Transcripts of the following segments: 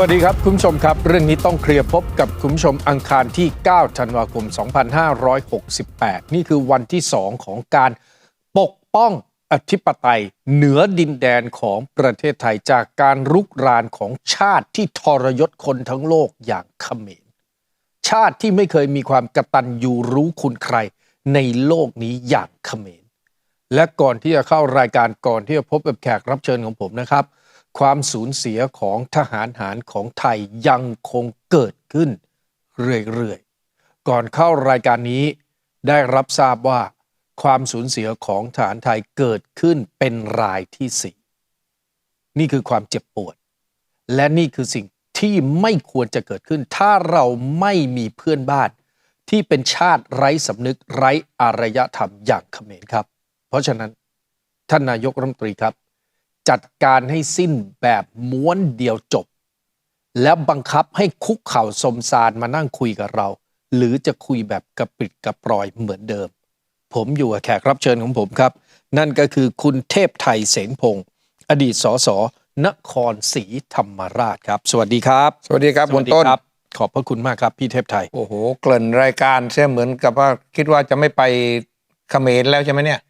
วัสดีครับ คุณผู้ชมครับ เรื่องนี้ต้องเคลียร์พบกับคุณผู้ชมอังคารที่ 9 ธันวาคม 2568 นี่คือวันที่ 2 ของการปกป้องอธิปไตยเหนือดินแดนของประเทศไทยจากการรุกรานของชาติที่ทรยศคนทั้งโลกอย่างเขมรชาติที่ไม่เคยมีความกระตัญญูรู้คุณใครในโลกนี้อย่างเขมรและก่อนที่จะเข้ารายการก่อนที่จะพบกับแขกรับเชิญของผมนะครับ ความสูญเสียของทหารหารของไทยยังคงเกิดขึ้นเรื่อยๆ ก่อนเข้ารายการนี้ได้รับทราบว่า ความสูญเสียของทหารไทยเกิดขึ้นเป็นรายที่สี่นี่คือความเจ็บปวด และนี่คือสิ่งที่ไม่ควรจะเกิดขึ้น ถ้าเราไม่มีเพื่อนบ้าน ที่เป็นชาติไร้สำนึกไร้อารยธรรมอย่างเขมรครับ เพราะฉะนั้นท่านนายกรัฐมนตรีครับ จัดการให้สิ้นแบบม้วนเดียวจบ แล้วบังคับให้คุกเข่าสมซานมานั่งคุยกับเรา หรือจะคุยแบบกระปริดกระปรอยเหมือนเดิม ผมอยู่กับแขกรับเชิญของผมครับ นั่นก็คือคุณเทพไทยเสนพงศ์อดีตสสนครศรีธรรมราชครับ สวัสดีครับ สวัสดีครับสคุวัณสดีต้นครับขอบพระคุณมากครับ พี่เทพไทย โอ้โห เกริ่นรายการเสียเหมือนกับว่าคิดว่าจะไม่ไปเขมรแล้วใช่ไหมเนี่ย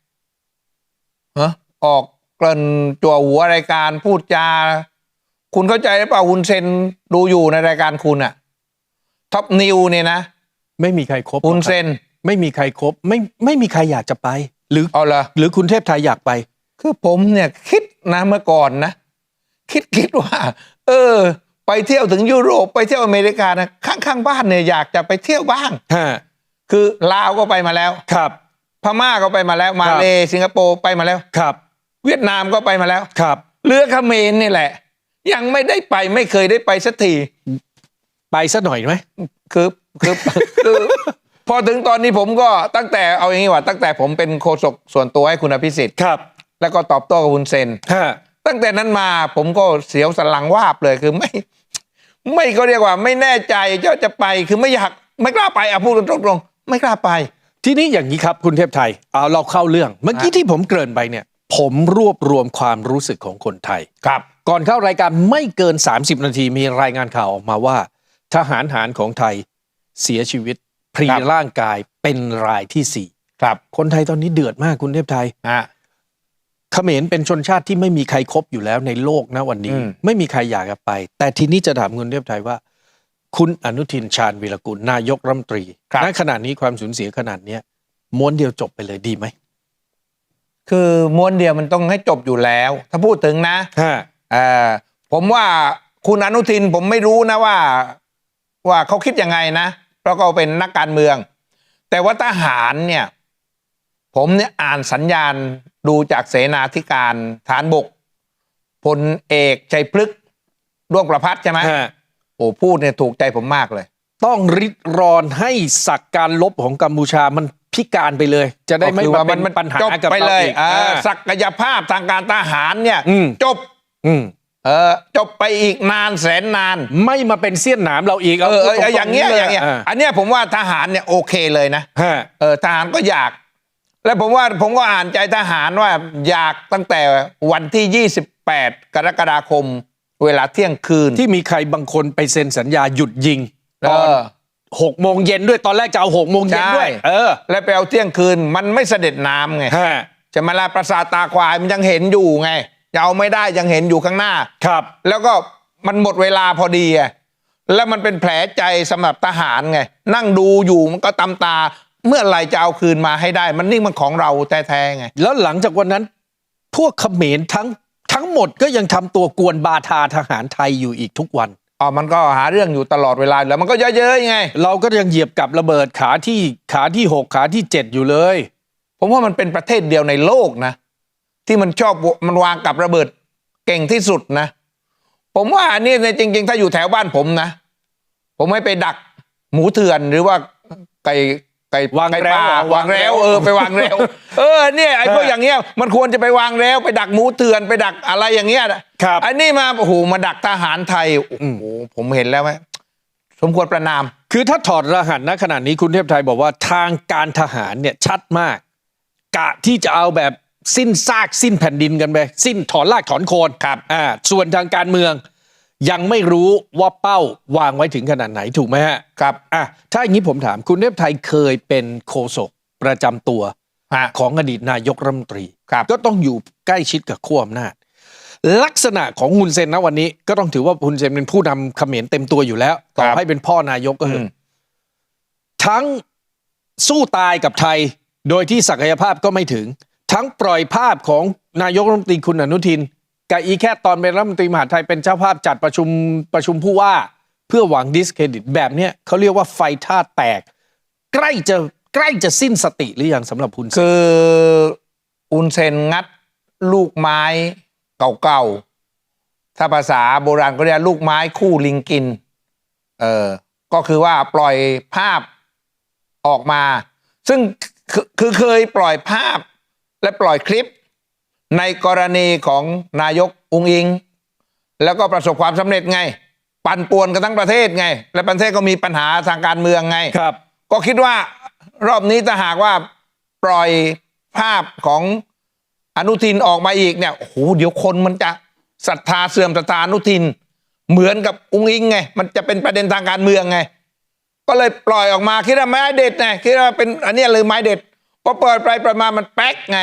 ฮะออก เกริ่นจั่วหัวรายการพูดจา คุณเข้าใจหรือเปล่าคุณเซนดูอยู่ในรายการคุณอะท็อปนิวเนี่ยนะ ไม่มีใครครบคุณเซนไม่มีใครครบไม่ไม่มีใครอยากจะไป หรือเอาละหรือคุณเทพไทยอยากไป คือผมเนี่ยคิดนะเมื่อก่อนนะ คิดคิดว่า เออ ไปเที่ยวถึงยุโรปไปเที่ยวอเมริกานะข้างๆบ้านเนี่ยอยากจะไปเที่ยวบ้างฮะคือลาวก็ไปมาแล้วครับ พม่าก็ไปมาแล้วมาเลสิงคโปร์ไปมาแล้วครับ เวียดนามก็ไปมาแล้วครับเรือเขมรนี่แหละ ยังไม่ได้ไปไม่เคยได้ไปสักทีไปสักหน่อยไหมคือคือคือพอถึงตอนนี้ผมก็ตั้งแต่เอาอย่างนี้ว่า ตั้งแต่ผมเป็นโฆษกส่วนตัวให้คุณอภิสิทธิ์ครับ แล้วก็ตอบโต้กับคุณเซนฮะตั้งแต่นั้นมาผมก็เสียวสันหลังวาบเลยคือไม่ ไม่ก็เรียกว่า ไม่แน่ใจจะจะไปคือไม่อยากไม่กล้าไปอะพูดตรงๆไม่กล้าไป ทีนี้อย่างนี้ครับ คุณเทพไทยเอาเราเข้าเรื่องเมื่อกี้ฮะที่ผมเกริ่นไปเนี่ย ผมรวบรวมความรู้สึกของคนไทย ครับ ก่อนเข้ารายการไม่เกิน 30 นาทีมีรายงานข่าวออกมาว่า ทหารหารของไทยเสียชีวิตพรีครับ ร่างกายเป็นรายที่สี่ครับคนไทยตอนนี้เดือดมากคุณเทพไทย ฮะ เขมรเป็นชนชาติที่ไม่มีใครครบอยู่แล้วในโลกนะวันนี้ อืม ไม่มีใครอยากจะไป แต่ทีนี้จะถามคุณเทพไทยว่า คุณอนุทินชาญวีรกุลนายกรัฐมนตรีณขณะนี้ความสูญเสียขนาดเนี้ยม้วนเดียวจบไปเลยดีไหม คือม้วนเดียวมันต้องให้จบอยู่แล้ว ถ้าพูดถึงนะฮะเอ่อผมว่าคุณอนุทินผมไม่รู้นะว่า ว่าเขาคิดยังไงนะเพราะเขาเป็นนักการเมือง แต่ว่าทหารเนี่ย ผมเนี่ยอ่านสัญญาณดูจากเสนาธิการฐานบกพลเอกชัยพฤกษ์ด้วงประพัฒน์ใช่ไหมฮะ โอ้พูดเนี่ยถูกใจผมมากเลย ต้องริดรอนให้สักการลบของกัมพูชามัน พิการไปเลย จะได้ไม่ก็คือมาว่าเป็นมันปัญหาจบกับไปเราเลยอีกอ่าอ่าศักยภาพทางการทหารเนี่ยอืมจบอืมเออจบไปอีกนานแสนนาน ไม่มาเป็นเสี้ยนหนามเราอีก เออเออพูดตรๆอย่างเงี้ยลอย่างเงี้ยอ่าอันเนี้ยผมว่าทหารเนี่ยโอเคเลยนะฮะเออทหารก็อยาก แล้วผมว่าผมก็อ่านใจทหารว่าอยากตั้งแต่วันที่ 28 กรกฎาคม เวลาเที่ยงคืนที่มีใครบางคนไปเซ็นสัญญาหยุดยิงตเออนอ หกโมงเย็นด้วยตอนแรกจะเอาหกโมงเย็นด้วยใช่เออ แล้วไปเอาเที่ยงคืนมันไม่เสด็จน้ำไงฮะใช่ไหมล่ะประสาทตาควายมันยังเห็นอยู่ไงจะเอาไม่ได้ยังเห็นอยู่ข้างหน้าครับ แล้วก็มันหมดเวลาพอดีอะแล้วมันเป็นแผลใจสำหรับทหารไง นั่งดูอยู่มันก็ตำตา เมื่อไหร่จะเอาคืนมาให้ได้ มันนี่มันของเราแท้ๆไง แล้วหลังจากวันนั้น พวกเขมรทั้งทั้งหมดก็ยังทำตัวกวนบาทาทหารไทยอยู่อีกทุกวัน อ๋อมันก็หาเรื่องอยู่ตลอดเวลาแล้วมันก็เยอะๆไง เราก็ยังเหยียบกับระเบิดขาที่ขาที่หกขาที่เจ็ดอยู่เลย ผมว่ามันเป็นประเทศเดียวในโลกนะ ที่มันชอบมันวางกับระเบิดเก่งที่สุดนะ ผมว่าอันนี้ในจริง ๆ ถ้าอยู่แถวบ้านผมนะ ผมไม่ไปดักหมูเถื่อนหรือว่าไก่ ไก่วางไก่แร้วป่าเหรอวางแล้ววางแร้วเออไปวางแล้ว เออเนี่ยไอ้พวกเออออย่างเงี้ยมันควรจะไปวางแล้วไปดักหมูเถื่อนไปดักอะไรอย่างเงี้ยนะครับอันนี้มาโอ้โหมาดักทหารไทยโอ้อืมโหผมเห็นแล้วไหมสมควรประนาม คือถ้าถอดรหัสณขณะนี้คุณเทพไทยบอกว่าทางการทหารเนี่ยชัดมาก กะที่จะเอาแบบสิ้นซากสิ้นแผ่นดินกันไป สิ้นถอนรากถอนโคนครับอ่าส่วนทางการเมือง ยังไม่รู้ว่าเป้าวางไว้ถึงขนาดไหนถูกไหมฮะครับอะถ้าอย่างนี้ผมถามคุณเทพไทยเคยเป็นโฆษกประจำตัวฮะของอดีตนายกรัฐมนตรีครับก็ต้องอยู่ใกล้ชิดกับขั้วอำนาจลักษณะของฮุนเซนนะวันนี้ ก็ต้องถือว่าฮุนเซนเป็นผู้นำเขมรเต็มตัวอยู่แล้วต่อให้เป็นพ่อนายกก็เถอืมอะทั้งสู้ตายกับไทย โดยที่ศักยภาพก็ไม่ถึง ทั้งปล่อยภาพของนายกรัฐมนตรีคุณอนุทิน กับอีแค่ตอนเป็นรัฐมนตรีมหาไทยเป็นเจ้าภาพจัดประชุมประชุมผู้ว่า เพื่อหวังดิสเครดิตแบบเนี้ยเขาเรียกว่าไฟท่าแตก ใกล้จะใกล้จะสิ้นสติหรือยังสำหรับคุณเซนคืออุนเซนงัดลูกไม้เก่าๆ ถ้าภาษาโบราณก็เรียกลูกไม้คู่ลิงกิน เออ ก็คือว่าปล่อยภาพออกมา ซึ่งคือเคยปล่อยภาพและปล่อยคลิป ในกรณีของนายกอุงอิง แล้วก็ประสบความสำเร็จไง ปั่นป่วนกันทั้งประเทศไง และประเทศก็มีปัญหาทางการเมืองไงครับ ก็คิดว่ารอบนี้ถ้าหากว่าปล่อยภาพของอนุทินออกมาอีกเนี่ยโอ้โหเดี๋ยวคนมันจะศรัทธาเสื่อมศรัทธาอนุทิน เหมือนกับอุ้งอิงไง มันจะเป็นประเด็นทางการเมืองไง ก็เลยปล่อยออกมาคิดว่าไม้เด็ดไงคิดว่าเป็นอันเนี้ยเลยไม้เด็ดพอเปิดไปประมาณมันแป๊กไง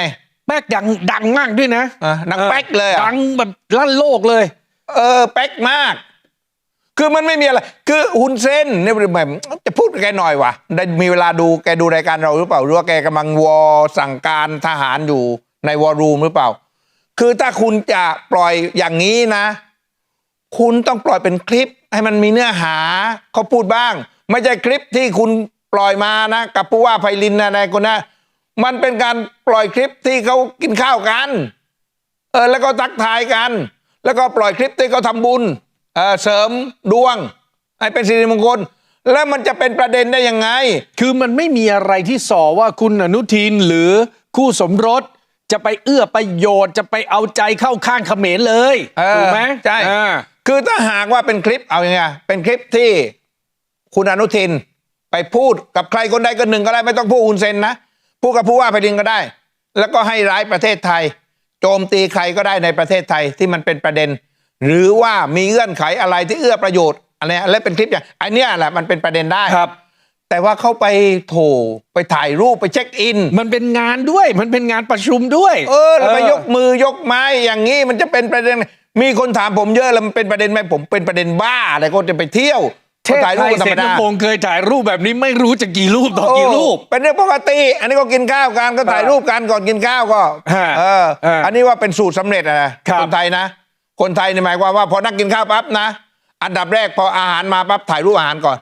แป๊กดังดังมากด้วยนะอะดังแป๊กเลยอะ ดังแบบลั่นโลกเลย เออแป๊กมาก คือมันไม่มีอะไร คือฮุนเซนเนี่ยแบบจะพูดกับแกหน่อยว่ะได้มีเวลาดูแกดูรายการเราหรือเปล่าหรือว่าแกกำลังวอสั่งการทหารอยู่ในวอรูมหรือเปล่า คือถ้าคุณจะปล่อยอย่างนี้นะ คุณต้องปล่อยเป็นคลิป ให้มันมีเนื้อหาเขาพูดบ้าง ไม่ใช่คลิปที่คุณปล่อยมานะ กับผู้ว่าไพลินนะนายคนนะ มันเป็นการปล่อยคลิปที่เขากินข้าวกัน เออแล้วก็ทักทายกัน แล้วก็ปล่อยคลิปที่เขาทำบุญเออเสริมดวงให้เป็นสิริมงคล แล้วมันจะเป็นประเด็นได้ยังไง คือมันไม่มีอะไรที่ส่อว่าคุณอนุทินหรือคู่สมรสจะไปเอื้อประโยชน์จะไปเอาใจเข้าข้างเขมรเลยเออถูกไหมใช่อ่าคือถ้าหากว่าเป็นคลิปเอาอย่างไงเป็นคลิปที่คุณอนุทินไปพูดกับใครคนใดคนหนึ่งก็ได้ไม่ต้องพูดอุนเซนนะ พูดกับผู้ว่าแผ่นดินก็ได้ แล้วก็ให้ร้ายประเทศไทย โจมตีใครก็ได้ในประเทศไทยที่มันเป็นประเด็น หรือว่ามีเงื่อนไขอะไรที่เอื้อประโยชน์อะไรและเป็นคลิปอย่างอันเนี้ยแหละมันเป็นประเด็นได้ครับ แต่ว่าเขาไปโถไปถ่ายรูปไปเช็คอิน มันเป็นงานด้วย มันเป็นงานประชุมด้วย เออแล้วไปยกมือยกไม้อย่างนี้มันจะเป็นประเด็นมีคนถามผมเยอะแล้วมันเป็นประเด็นไหมผมเป็นประเด็นบ้าอะไรก็จะไปเที่ยว เทพถ่ายไทรูปยธรเสรมนาดาพงศ์เคยถ่ายรูปแบบนี้ไม่รู้จะกี่รูปต่อกี่รูปโอ้เป็นเรื่องปกติ อันนี้ก็กินข้าวกันก็ถ่ายรูปกันก่อนกินข้าวก็ฮะเออฮะอันนี้ว่าเป็นสูตรสำเร็จอะนะครับคนไทยนะ คนไทยเนี่ยหมายความว่าพอนักกินข้าวปั๊บนะ อันดับแรกพออาหารมาปั๊บถ่ายรูปอาหารก่อน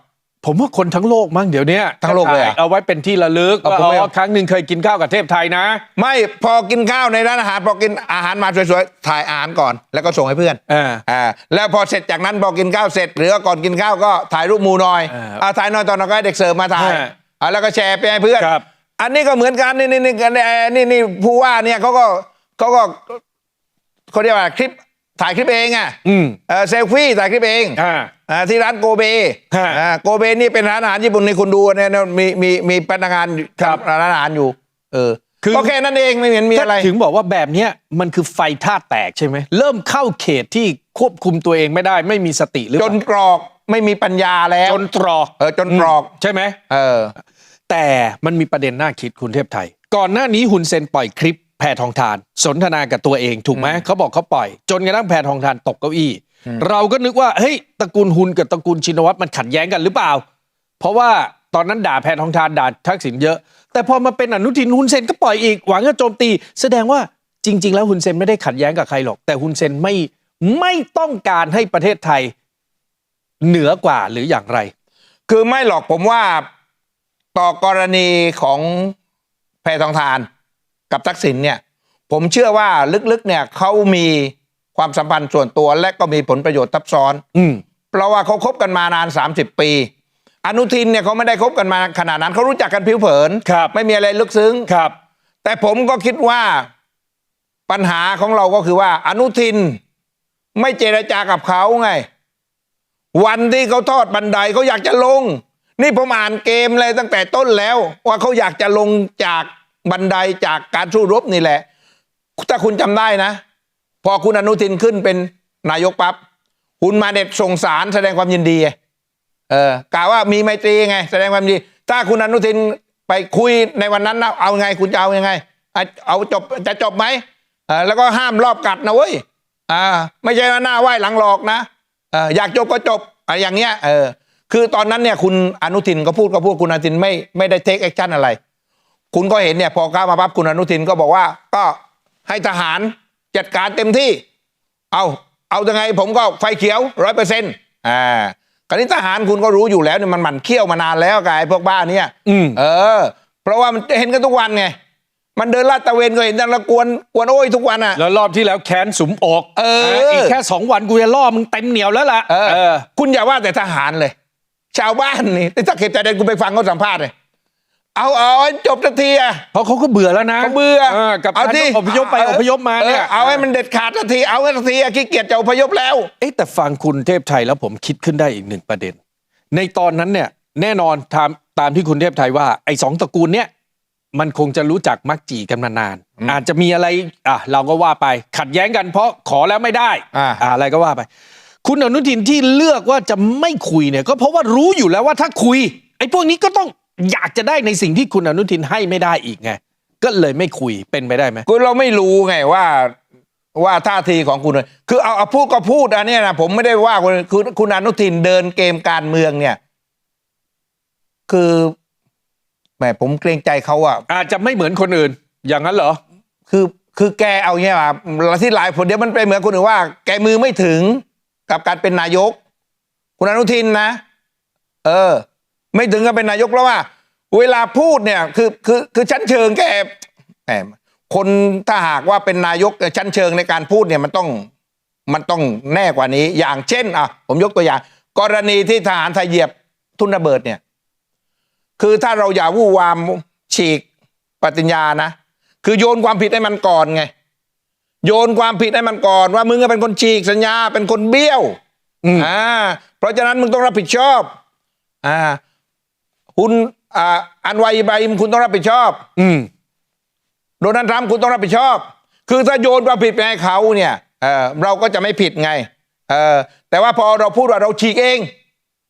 ผมว่าคนทั้งโลกมั้งเดี๋ยวเนี้ยทั้งโลกเลยเหรอถ่าเอาไว้เป็นที่ระลึกเอาว่าผมไม่อ๋เอาอครั้งหนึ่งเคยกินข้าวกับเทพไทยนะ ไม่พอกินข้าวในร้านอาหารพอกินอาหารมาสวยๆถ่ายอาหารก่อน แล้วก็ส่งให้เพื่อนอ่าอ่าแล้วพอเสร็จจากนั้นพอกินข้าวเสร็จ หรือว่าก่อนกินข้าวก็ถ่ายรูปหมูหน่อยอ่าอ่าถ่ายหน่อยตอนนั้นก็ให้เด็กเสิร์ฟมาถ่ายฮะอ่าแล้วก็แชร์ไปให้เพื่อนครับ อันนี้ก็เหมือนกันนี่นี่นี่กันนี่นี่ผู้ว่าเนี่ยเขาก็เขาก็เขาเรียกว่าคลิป ถ่ายคลิปเองอะอืมเออเซลฟี่ถ่ายคลิปเองอ่าอ่าที่ร้านโกเบฮะอ่าโกเบนี่เป็นร้านอาหารญี่ปุ่นนี่คุณดูเนี่ยเนี่ยมีมีมีพนักงานครับร้านอาหารอยู่ เออคือก็แค่นั้นเองไม่เห็นมีอะไร ถึงบอกว่าแบบเนี้ยมันคือไฟท่าแตกใช่ไหม เริ่มเข้าเขตที่ควบคุมตัวเองไม่ได้ ไม่มีสติหรือจเปนล่าตรอกไม่มีปัญญาแล้ว จนตรอกเออจนตรอกใช่ไหมเออ แต่มันมีประเด็นน่าคิดคุณเทพไทย ก่อนหน้านี้ฮุนเซนปล่อยคลิป แพทองทาน สนทนากับตัวเองถูกไหมเขาบอกเขาปล่อย จนกระทั่งแพทองทานตกเก้าอี้ เราก็นึกว่าเฮ้ยตระกูลฮุนกับตระกูลชินวัตรมันขัดแย้งกันหรือเปล่า เพราะว่าตอนนั้นด่าแพทองทานด่าทักษิณเยอะ แต่พอมาเป็นอนุทินฮุนเซนก็ปล่อยอีกหวังจะโจมตี แสดงว่าจริง ๆ แล้วฮุนเซนไม่ได้ขัดแย้งกับใครหรอก แต่ฮุนเซนไม่ไม่ต้องการให้ประเทศไทยเหนือกว่าหรืออย่างไร คือไม่หรอกผมว่าต่อกรณีของแพทองทาน กับทักษิณเนี่ยผมเชื่อว่าลึกๆเนี่ยเขามีความสัมพันธ์ส่วนตัวและก็มีผลประโยชน์ทับซ้อน อืมเพราะว่าเขาคบกันมานาน 30 ปี อนุทินเนี่ยเขาไม่ได้คบกันมาขนาดนั้นเขารู้จักกันผิวเผิน ครับ ไม่มีอะไรลึกซึ้ง ครับ แต่ผมก็คิดว่าปัญหาของเราก็คือว่า อนุทินไม่เจรจากับเขาไง วันที่เขาทอดบันไดเขาอยากจะลง นี่ผมอ่านเกมเลยตั้งแต่ต้นแล้ว ว่าเขาอยากจะลงจาก บันไดจากการสู้รบนี่แหละ ถ้าคุณจำได้นะ พอคุณอนุทินขึ้นเป็นนายกปั๊บคุณมาเด็ดส่งสารแสดงความยินดีไงเออกล่าวว่ามีไมตรีไง แสดงความยินดี ถ้าคุณอนุทินไปคุยในวันนั้นนะเอาไงคุณจะเอายังไง เอาจบจะจบไหมเออแล้วก็ห้ามรอบกัดนะเว้ยอ่าไม่ใช่ว่าหน้าไหว้หลังหลอกนะเอออยากจบก็จบอะไรอย่างเงี้ยเออคือตอนนั้นเนี่ยคุณอนุทินก็พูดก็พูดคุณอนุทินไม่ไม่ได้เทคแอคชั่นอะไร คุณก็เห็นเนี่ยพอก้าวมาปั๊บคุณอนุทินก็บอกว่า ก็ให้ทหารจัดการเต็มที่ เอาเอายังไงผมก็ไฟเขียวร้อยเปอร์เซ็นต์อ่าคราวนี้ทหารคุณก็รู้อยู่แล้วเนี่ยมันหมั่นเคี่ยวมานานแล้วกับไอ้พวกบ้าเนี่ยอืมเออ เพราะว่ามันเห็นกันทุกวันไงมันเดินลาดตระเวนก็เห็นแต่ละกวนกวนโอ้ยทุกวันอะแล้วรอบที่แล้วแค้นสุมอกเอออีกแค่สองวันกูจะล่อมึงเต็มเหนียวแล้วล่ะเออเออคุณอย่าว่าแต่ทหารเลย ชาวบ้านนี่ถ้าเข็บใจเด่นคุณไปฟังเขาสัมภาษณ์เลย เอาเอาให้จบสักทีอะเพราะเขาก็เบื่อแล้วนะเขาเบื่อกับเอาการที่ต้องอพยพไปอพยพมาเนี่ยออเอาให้มันเด็ดขาดสักทีเอาให้สักทีอะขี้เกียจจะอพยพแล้วเอ๊ะแต่ฟังคุณเทพไทยแล้วผมคิดขึ้นได้อีกหนึ่งประเด็น ในตอนนั้นเนี่ยแน่นอนตามตามที่คุณเทพไทยว่าไอ้สองตระกูลเนี่ยมันคงจะรู้จักมักจีกันมานานอืมอาจจะมีอะไรอะเราก็ว่าไปขัดแย้งกันเพราะขอแล้วไม่ได้อ่าอะไรก็ว่าไป คุณอนุทินที่เลือกว่าจะไม่คุยเนี่ย ก็เพราะว่ารู้อยู่แล้วว่าถ้าคุย ไอ้พวกนี้ก็ต้อง อยากจะได้ในสิ่งที่คุณอนุทินให้ไม่ได้อีกไง ก็เลยไม่คุยเป็นไปได้ไหมคือเราไม่รู้ไงว่าว่าท่าทีของคุณ คือเอาเอาพูดก็พูดอันเนี้ยนะผมไม่ได้ว่าคุณคือคุณอนุทินเดินเกมการเมืองเนี่ย คือแหมผมเกรงใจเขาอะอาจจะไม่เหมือนคนอื่น อย่างนั้นเหรอ คือคือแกเอาเงี้ยมาที่หลายคนเดี๋ยวมันไปเหมือนคนอื่นว่า แกมือไม่ถึงกับการเป็นนายก คุณอนุทินนะ เออ ไม่ถึงกับเป็นนายกเพราะว่า เวลาพูดเนี่ยคือคือคือชั้นเชิงแกแหมคนถ้าหากว่าเป็นนายกชั้นเชิงในการพูดเนี่ยมันต้องมันต้องแน่กว่านี้ อย่างเช่นอะผมยกตัวอย่าง กรณีที่ทหารไทยเหยียบทุนระเบิดเนี่ย คือถ้าเราอย่าวู่วามฉีกปฏิญญานะ คือโยนความผิดให้มันก่อนไง โยนความผิดให้มันก่อน ว่ามึงเป็นคนฉีกสัญญาเป็นคนเบี้ยวอ่าเพราะฉะนั้นมึงต้องรับผิดชอบอ่า คุณอ่าอันวัยอิบราฮิมคุณต้องรับผิดชอบ อืมโดนัลด์ทรัมป์คุณต้องรับผิดชอบ คือถ้าโยนความผิดไปให้เขาเนี่ยเออเราก็จะไม่ผิดไงเออแต่ว่าพอเราพูดว่าเราฉีกเอง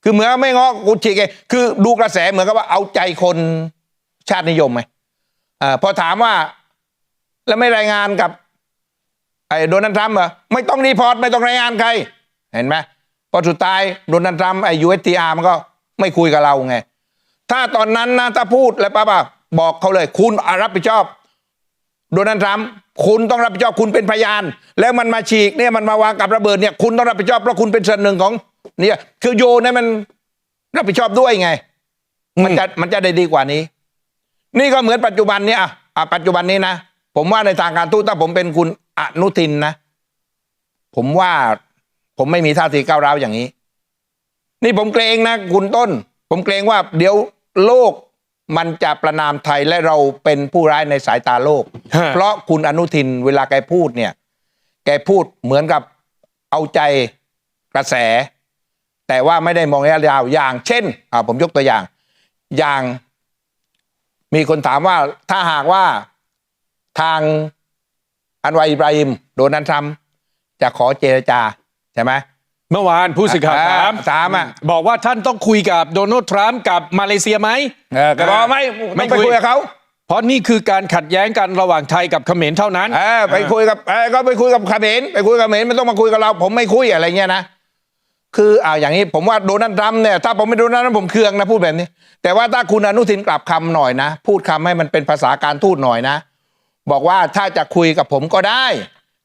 คือเหมือนไม่ง้อกูฉีกเอง คือดูกระแสเหมือนกับว่าเอาใจคนชาตินิยมไหมเออพอถามว่า แล้วไม่รายงานกับไอ้โดนัลด์ทรัมป์เหรอไม่ต้องรีพอร์ตไม่ต้องรายงานใคร เห็นไหมพอสุดท้ายโดนัลด์ทรัมป์ไอ้ยูเอสทีอาร์มันก็ไม่คุยกับเราไง ถ้าตอนนั้นนะถ้าพูดแล้วป้าบอกเขาเลย คุณรับผิดชอบโดนัลด์ทรัมป์คุณต้องรับผิดชอบคุณเป็นพยาน แล้วมันมาฉีกเนี่ยมันมาวางกับระเบิดเนี่ยคุณต้องรับผิดชอบเพราะคุณเป็นส่วนหนึ่งของเนี่ยคือโยนให้มันรับผิดชอบด้วยไง มันจะมันจะได้ดีกว่านี้ นี่ก็เหมือนปัจจุบันนี้อะอะปัจจุบันนี้นะผมว่าในทางการทูตถ้าผมเป็นคุณอนุทินนะ ผมว่าผมไม่มีท่าทีก้าวร้าวอย่างนี้ นี่ผมเกรงนะ คุณต้น ผมเกรงว่าเดี๋ยวโลกมันจะประนามไทยและเราเป็นผู้ร้ายในสายตาโลกฮะเพราะคุณอนุทินเวลาแกพูดเนี่ย แกพูดเหมือนกับเอาใจกระแส แต่ว่าไม่ได้มองระยะยาวอย่าง เช่นอ่าผมยกตัวอย่าง อย่างมีคนถามว่าถ้าหากว่าทางอันวาอิบราฮิมโดนัลด์ทรัมป์จะขอเจรจาใช่ไหม เมื่อวานผู้สื่อข่าวอ่าถามถามอะบอกว่าท่านต้องคุยกับโดนัลด์ทรัมป์กับมาเลเซียไหมเออก็บอกไม่ไม่ไม่ไปคุยคุยกับเขาเพราะนี่คือการขัดแย้งกันระหว่างไทยกับเขมรเท่านั้นเออไปคุยกับเออก็ไปคุยกับเขมรไปคุยกับเขมรไม่ต้องมาคุยกับเรา ผมไม่คุยอะไรเงี้ยนะคืออ่าอย่างนี้ผมว่าโดนัลด์ทรัมป์เนี่ยถ้าผมไม่โดนัลด์ทรัมป์ผมเคืองนะพูดแบบนี้ แต่ว่าถ้าคุณอนุทินกลับคำหน่อยนะ พูดคำให้มันเป็นภาษาการทูตหน่อยนะ บอกว่าถ้าจะคุยกับผมก็ได้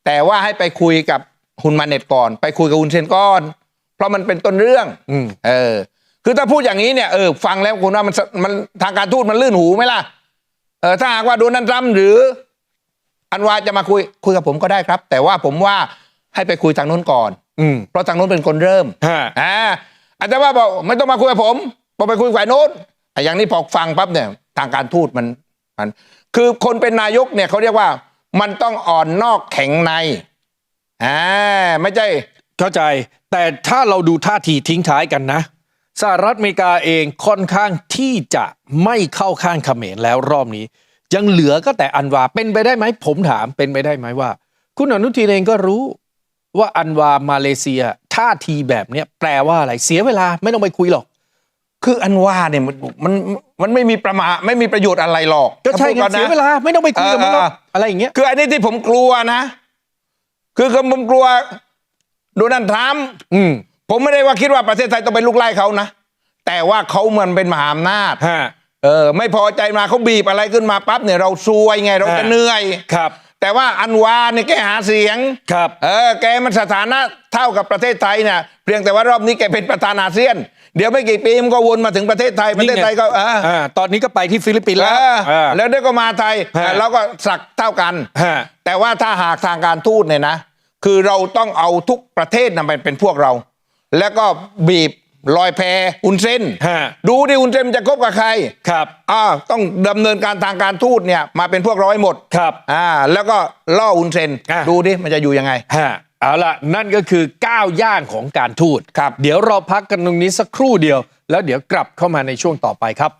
แต่ว่าให้ไปคุยกับ ฮุนมาเน็ตก่อน ไปคุยกับฮุนเซนก่อน เพราะมันเป็นต้นเรื่องอืมเออ คือถ้าพูดอย่างนี้เนี่ยเออฟังแล้วคุณว่ามันสมันทางการทูตมันลื่นหูไหมล่ะเออถ้าหากว่าโดนัลด์ทรัมป์หรือ อันวาจะมาคุย คุยกับผมก็ได้ครับ แต่ว่าผมว่าให้ไปคุยทางนู้นก่อน อืมเพราะทางนู้นเป็นคนเริ่มฮะอ่าอาจจะว่าบอกไม่ต้องมาคุยกับผมพอไปคุยกับฝ่ายโน้นแต่อย่างนี้พอฟังปั๊บเนี่ยทางการทูตมันมัน คือคนเป็นนายกเนี่ยเขาเรียกว่า มันต้องอ่อนนอกแข็งใน อ่าไม่ใช่ เข้าใจ แต่ถ้าเราดูท่าทีทิ้งท้ายกันนะสหรัฐอเมริกาเองค่อนข้างที่จะไม่เข้าข้างเขมรแล้วรอบนี้ ยังเหลือก็แต่อันวาเป็นไปได้ไหมผมถามเป็นไปได้ไหมว่า คุณอนุทินเองก็รู้ว่าอันวามาเลเซียท่าทีแบบเนี้ยแปลว่าอะไรเสียเวลาไม่ต้องไปคุยหรอก คืออันว่าเนี่ยมันมันมันไม่มีประมาไม่มีประโยชน์อะไรหรอกก็ใช่ไงถ้าพูดนนะเสียเวลาไม่ต้องไปคุยกับมันหรอกเออเอออะไรอย่างเงี้ยคืออันนี้ที่ผมกลัวนะ คือคือผมกลัวโดนัลด์ทรัมป์อืมผมไม่ได้ว่าคิดว่าประเทศไทยต้องเป็นลูกไล่เขานะ แต่ว่าเขาเหมือนเป็นมหาอำนาจฮะเออ ไม่พอใจมาเขาบีบอะไรขึ้นมาปั๊บเนี่ยเราซวยไงเราจะฮะเหนื่อยครับ แต่ว่าอันวาเนี่ยแกหาเสียงครับเออแกมันสถานะเท่ากับประเทศไทยเนี่ยเพียงแต่ว่ารอบนี้แกเป็นประธานอาเซียน เดี๋ยวไม่กี่ปีมันก็วนมาถึงประเทศไทยประเทศไทยก็เอออ่าตอนนี้ก็ไปที่ฟิลิปปินส์เอแล้วออ่าแล้วเดี๋ยวก็มาไทยฮะเราก็สักเท่ากันฮะแต่ว่าถ้าหากทางการทูตเนี่ยนะ คือเราต้องเอาทุกประเทศนำไปเป็นพวกเรา แล้วก็บีบ ลอยแพอุนเส้นฮะดูดิอุนเส้นจะคบกับใครครับอ่าต้องดำเนินการทางการทูตเนี่ยมาเป็นพวกเราให้หมดครับอ่าแล้วก็ล่ออุนเซนอะดูดิมันจะอยู่ยังไงฮะเอาล่ะนั่นก็คือก้าวย่างของการทูตครับ เดี๋ยวเราพักกันตรงนี้สักครู่เดียว แล้วเดี๋ยวกลับเข้ามาในช่วงต่อไปครับ